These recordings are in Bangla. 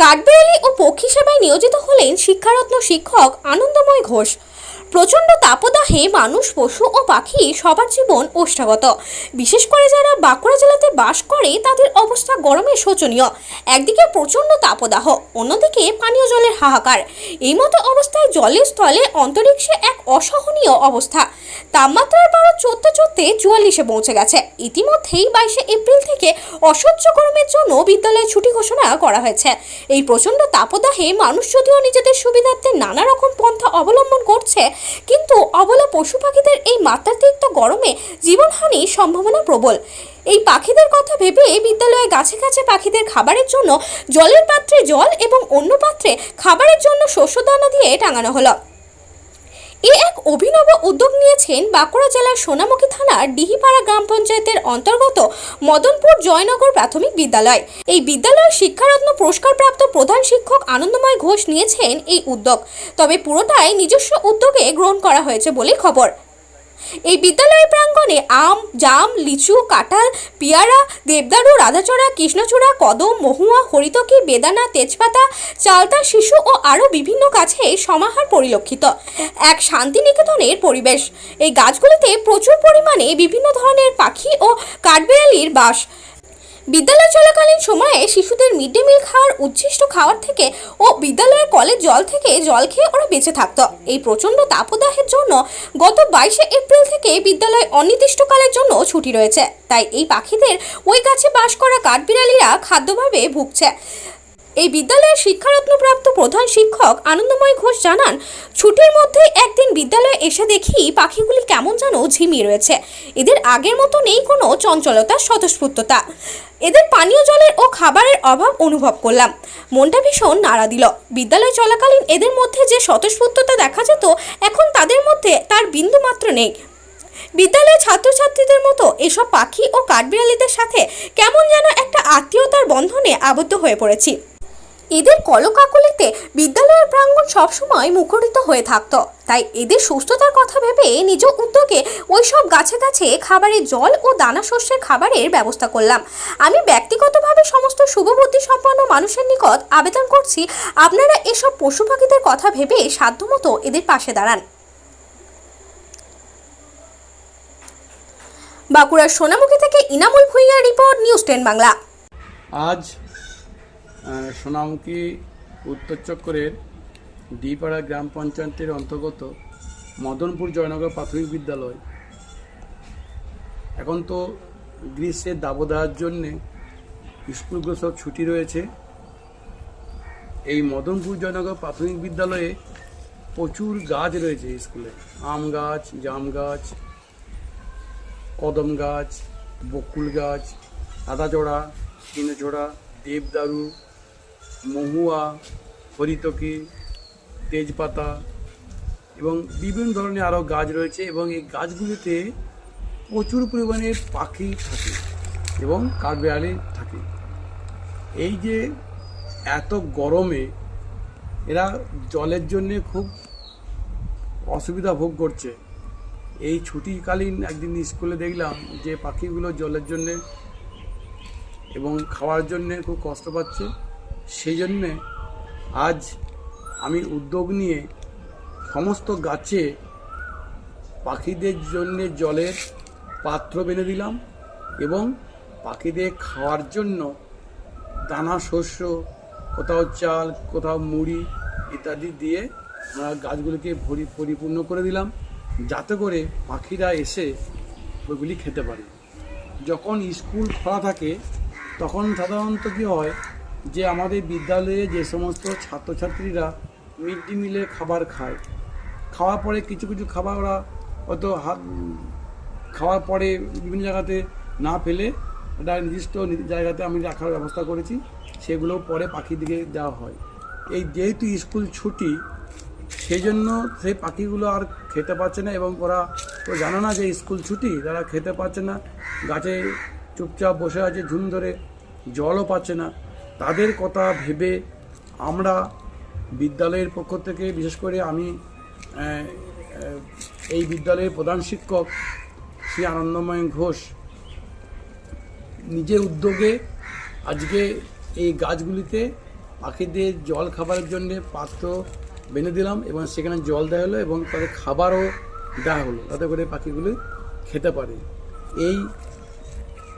কাঠবিড়ালি ও পক্ষী সেবায় নিয়োজিত হলেন শিক্ষারত্ন শিক্ষক আনন্দময় ঘোষ। প্রচণ্ড তাপদাহে মানুষ, পশু ও পাখি সবার জীবন ওষ্ঠাগত। বিশেষ করে যারা বাঁকুড়া জেলাতে বাস করে, তাদের অবস্থা গরমে শোচনীয়। একদিকে প্রচণ্ড তাপদাহ, অন্যদিকে পানীয় জলের হাহাকার। এই মতো অবস্থায় জলের স্থলে অন্তরিক্ষে এক অসহনীয় অবস্থা। তাপমাত্রার পারদ চড়তে চড়তে চুয়াল্লিশে পৌঁছে গেছে। ইতিমধ্যেই বাইশে এপ্রিল থেকে অসহ্য গরমের জন্য বিদ্যালয়ে ছুটি ঘোষণা করা হয়েছে। এই প্রচণ্ড তাপদাহে মানুষ যদিও নিজেদের সুবিধার্থে নানা রকম পন্থা অবলম্বন করছে, কিন্তু অবলা পশু পাখিদের এই মাত্রাতিরিক্ত গরমে জীবনহানির সম্ভাবনা প্রবল। এই পাখিদের কথা ভেবে বিদ্যালয়ে গাছে গাছে পাখিদের খাবারের জন্য জলের পাত্রে জল এবং অন্য পাত্রে খাবারের জন্য শস্যদানা দিয়ে টাঙানো হলো। এ এক অভিনব উদ্যোগ নিয়েছেন বাঁকুড়া জেলার সোনামুখী থানার ডিহিপাড়া গ্রাম পঞ্চায়েতের অন্তর্গত মদনপুর জয়নগর প্রাথমিক বিদ্যালয়। এই বিদ্যালয়ের শিক্ষারত্ন পুরস্কারপ্রাপ্ত প্রধান শিক্ষক আনন্দময় ঘোষ নিয়েছেন এই উদ্যোগ। তবে পুরোটাই নিজস্ব উদ্যোগে গ্রহণ করা হয়েছে বলে খবর। এই বিদ্যালয়ের প্রাঙ্গণে আম, জাম, লিচু, কাঁঠাল, পিয়ারা, দেবদারু, রাধাচড়া, কৃষ্ণচূড়া, কদম, মহুয়া, হরিতকি, বেদানা, তেজপাতা, চালতা, শিশু ও আরও বিভিন্ন গাছে সমাহার পরিলক্ষিত। এক শান্তিনিকেতনের পরিবেশ। এই গাছগুলিতে প্রচুর পরিমাণে বিভিন্ন ধরনের পাখি ও কাঠবিড়ালির বাস। বিদ্যালয় চলাকালীন সময়ে শিশুদের মিড ডে মিল খাওয়ার উচ্ছিষ্ট খাওয়ার থেকে ও বিদ্যালয়ের কলের জল থেকে জল খেয়ে ওরা বেঁচে থাকত। এই প্রচণ্ড তাপদাহের জন্য গত বাইশে এপ্রিল থেকে বিদ্যালয় অনির্দিষ্টকালের জন্য ছুটি রয়েছে। তাই এই পাখিদের ওই গাছে বাস করা কাঠবিড়ালিরা খাদ্যভাবে ভুগছে। এই বিদ্যালয়ের শিক্ষারত্নপ্রাপ্ত প্রধান শিক্ষক আনন্দময় ঘোষ জানান, ছুটির মধ্যে একদিন বিদ্যালয়ে এসে দেখি পাখিগুলি কেমন যেন ঝিমিয়ে রয়েছে। এদের আগের মতো নেই কোনো চঞ্চলতা, স্বতঃস্ফূর্ততা। এদের পানীয় জলের ও খাবারের অভাব অনুভব করলাম। মনটা ভীষণ নাড়া দিল। বিদ্যালয় চলাকালীন এদের মধ্যে যে স্বতঃস্ফূর্ততা দেখা যেত, এখন তাদের মধ্যে তার বিন্দু মাত্র নেই। বিদ্যালয়ের ছাত্রছাত্রীদের মতো এসব পাখি ও কাঠবিড়ালিদের সাথে কেমন যেন একটা আত্মীয়তার বন্ধনে আবদ্ধ হয়ে পড়েছি। এদের কলকাকলিতে বিদ্যালয়ের প্রাঙ্গণ সবসময় মুখরিত হয়ে থাকতো। তাই এদের সুস্থতার কথা ভেবে নিজ উদ্যোগে ওই সব গাছে গাছে খাবারের জল ও দানা শস্যের খাবারের ব্যবস্থা করলাম। আমি ব্যক্তিগতভাবে সমস্ত শুভবুদ্ধি সম্পন্ন মানুষের নিকট আবেদন করছি, আপনারা এসব পশু পাখিদের কথা ভেবে সাধ্যমতো এদের পাশে দাঁড়ান। বাঁকুড়ার সোনামুখী থেকে ইনামুল ভুইয়ার রিপোর্ট, নিউজ টেন বাংলা। আজ সোনামুখী উত্তর চক্করের ডিপাড়া গ্রাম পঞ্চায়েতের অন্তর্গত মদনপুর জয়নগর প্রাথমিক বিদ্যালয়। এখন তো গ্রীষ্মের দাবদাহের জন্যে স্কুলগুলো সব ছুটি রয়েছে। এই মদনপুর জয়নগর প্রাথমিক বিদ্যালয়ে প্রচুর গাছ রয়েছে স্কুলে। আম গাছ, জাম গাছ, কদম গাছ, বকুল গাছ, আদাচড়া কিনেচড়া দেবদারু মহুয়া, হরিতকি, তেজপাতা এবং বিভিন্ন ধরনের আরও গাছ রয়েছে এবং এই গাছগুলিতে প্রচুর পরিমাণে পাখি থাকে এবং কাঠবেড়ালি থাকে। এই যে এত গরমে এরা জলের জন্যে খুব অসুবিধা ভোগ করছে। এই ছুটিকালীন একদিন স্কুলে দেখলাম যে পাখিগুলো জলের জন্যে এবং খাওয়ার জন্যে খুব কষ্ট পাচ্ছে। সেই জন্যে আজ আমি উদ্যোগ নিয়ে সমস্ত গাছে পাখিদের জন্য জলের পাত্র বেঁধে দিলাম এবং পাখিদের খাওয়ার জন্য দানা, শস্য, কোথাও চাল, কোথাও মুড়ি ইত্যাদি দিয়ে আমরা গাছগুলিকে ভরি, পরিপূর্ণ করে দিলাম যাতে করে পাখিরা এসে ওইগুলি খেতে পারে। যখন স্কুল খোলা থাকে, তখন সাধারণত কী হয় যে আমাদের বিদ্যালয়ে যে সমস্ত ছাত্রছাত্রীরা মিড ডে মিলে খাবার খায়। খাওয়ার পরে কিছু কিছু খাবার ওরা হয়তো হাত, খাওয়ার পরে বিভিন্ন জায়গাতে না ফেলে একটা নির্দিষ্ট জায়গাতে আমি রাখার ব্যবস্থা করেছি, সেগুলো পরে পাখিদিকে দেওয়া হয়। এই যেহেতু স্কুল ছুটি সেই জন্য সেই পাখিগুলো আর খেতে পারছে না এবং ওরা তো জানে না যে স্কুল ছুটি, তারা খেতে পারছে না। গাছে চুপচাপ বসে আছে, ঝুম ধরে জলও পাচ্ছে না। তাদের কথা ভেবে আমরা বিদ্যালয়ের পক্ষ থেকে, বিশেষ করে আমি এই বিদ্যালয়ের প্রধান শিক্ষক শ্রী আনন্দময় ঘোষ, নিজের উদ্যোগে আজকে এই গাছগুলিতে পাখিদের জল খাবারের জন্য পাত্র বেঁধে দিলাম এবং সেখানে জল দেওয়া হলো এবং তাদের খাবারও দেওয়া হলো তাতে করে পাখিগুলি খেতে পারে। এই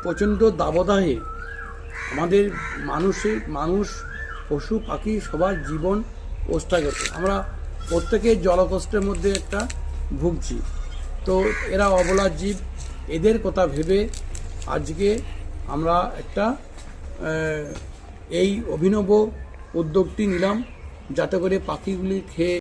প্রচণ্ড দাবদাহে আমাদের মানুষের মানুষ, পশু, পাখি, সবার জীবন ওষ্ঠাগত আমরা প্রত্যেকে জলকষ্টের মধ্যে একটা ভুগছি। তো এরা অবলা জীব, এদের কথা ভেবে আজকে আমরা একটা এই অভিনব উদ্যোগটি নিলাম, যাতে করে পাখিগুলি খেয়ে